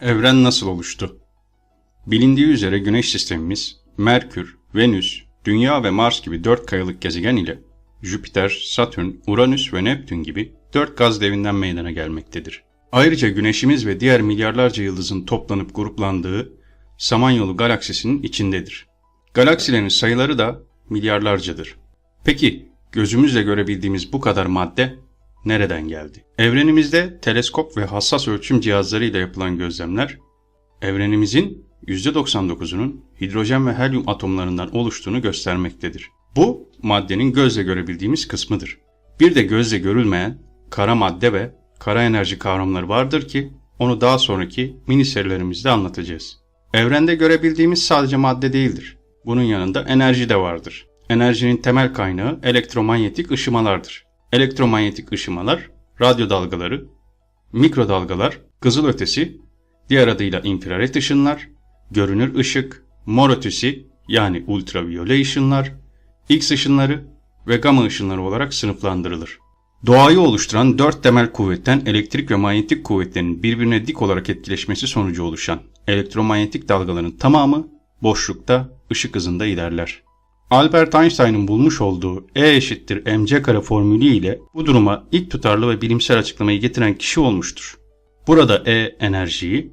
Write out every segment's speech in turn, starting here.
Evren nasıl oluştu? Bilindiği üzere Güneş sistemimiz Merkür, Venüs, Dünya ve Mars gibi dört kayalık gezegen ile Jüpiter, Satürn, Uranüs ve Neptün gibi dört gaz devinden meydana gelmektedir. Ayrıca Güneşimiz ve diğer milyarlarca yıldızın toplanıp gruplandığı Samanyolu galaksisinin içindedir. Galaksilerin sayıları da milyarlarcadır. Peki gözümüzle görebildiğimiz bu kadar madde nereden geldi? Evrenimizde teleskop ve hassas ölçüm cihazlarıyla yapılan gözlemler evrenimizin %99'unun hidrojen ve helyum atomlarından oluştuğunu göstermektedir. Bu maddenin gözle görebildiğimiz kısmıdır. Bir de gözle görülmeyen kara madde ve kara enerji kavramları vardır ki onu daha sonraki mini serilerimizde anlatacağız. Evrende görebildiğimiz sadece madde değildir. Bunun yanında enerji de vardır. Enerjinin temel kaynağı elektromanyetik ışımalardır. Elektromanyetik ışımalar, radyo dalgaları, mikrodalgalar, kızılötesi, diğer adıyla infrared ışınlar, görünür ışık, mor ötesi yani ultraviyole ışınlar, X ışınları ve gamma ışınları olarak sınıflandırılır. Doğayı oluşturan dört temel kuvvetten elektrik ve manyetik kuvvetlerin birbirine dik olarak etkileşmesi sonucu oluşan elektromanyetik dalgaların tamamı boşlukta ışık hızında ilerler. Albert Einstein'ın bulmuş olduğu E eşittir mc kare formülü ile bu duruma ilk tutarlı ve bilimsel açıklamayı getiren kişi olmuştur. Burada E enerjiyi,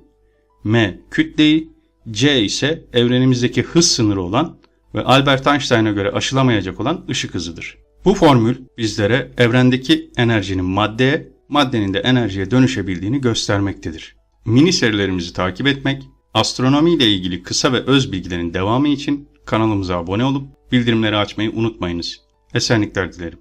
M kütleyi, C ise evrenimizdeki hız sınırı olan ve Albert Einstein'a göre aşılamayacak olan ışık hızıdır. Bu formül bizlere evrendeki enerjinin maddeye, maddenin de enerjiye dönüşebildiğini göstermektedir. Mini serilerimizi takip etmek, astronomi ile ilgili kısa ve öz bilgilerin devamı için kanalımıza abone olup bildirimleri açmayı unutmayınız. Esenlikler dilerim.